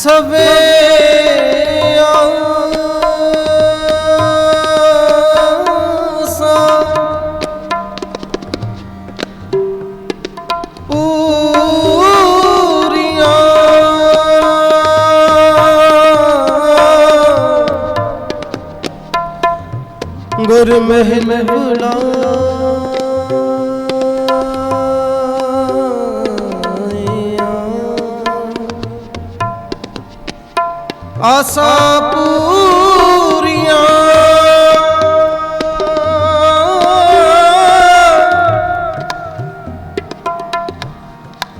ਸਵੇ ਗੁਰ ਮਹਿਲ। ਬੁਲਾ ਆਸਾ ਪੂਰੀਆਂ।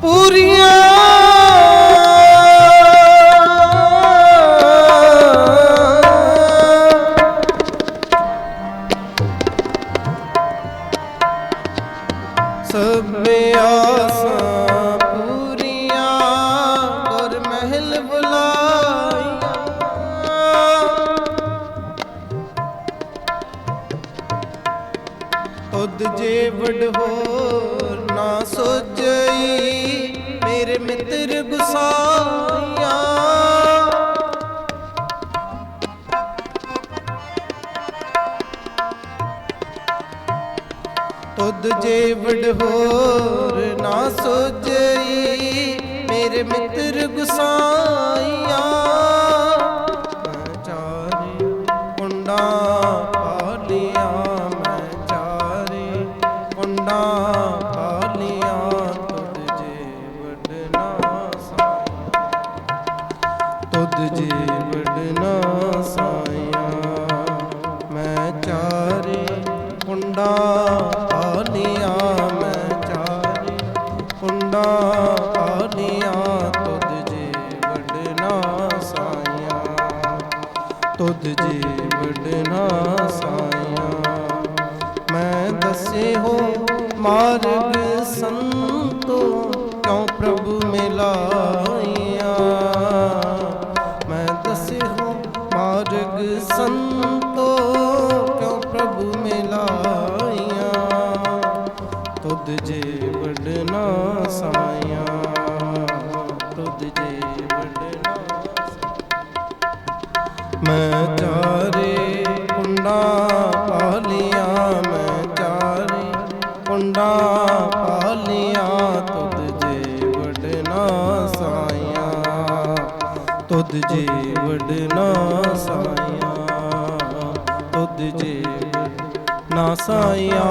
ਪੂਰੀਆਂ। ਸਭੇ ਆਸਾਂ ਤੁਧ ਜੇ ਵਡ ਹੋਰ ਨਾ ਸੋਚਈ, ਮੇਰੇ ਮਿੱਤਰ ਗੁਸਾਈਆਂ। ਤੁਧ ਜੇ ਵਡ ਹੋਰ ਨਾ ਸੋਚਈ, ਮੇਰੇ ਮਿੱਤਰ ਗੁਸਾਈਆਂ। ਤੁਧ ਜੇ ਵਡਨਾ ਸਾਇਆ ਮੈਂ ਚਾਰੇ ਕੁੰਡਾ ਆਲੀਆਂ ਮੈਂ ਚਾਰੇ ਕੁੰਡਾ ਆਲੀਆਂ ਤੁਧ ਜੇ ਵਡਨਾ ਵਡਨਾ ਸਾਇਆ ਮੈਂ ਦੱਸੇ ਹੋ ਮਾਰਗ ਸੰਤੋ। ਕਿਉ ਪ੍ਰਭੂ ਮਿਲਾਈਆ? ਮੈਂ ਦੱਸੇ ਹੋ, ਮਾਰਗ ਸੰਤੋ ਕਿਉ ਪ੍ਰਭੂ ਮਿਲਾਈਆ? ਤੁਧ ਜੇ ਵਡਨਾ ਸਾਇਆ ਤੁਧ ਜੇ ਵਡਨਾ ਮੈਂ ਚਾਰੇ ਕੁੰਡਾ ਪਾਲੀਆਂ ਤੁਧ ਜੇ ਵਡਨਾ ਸਾਇਆ ਤੁਧ ਜੇ ਨਾ ਸਾਇਆ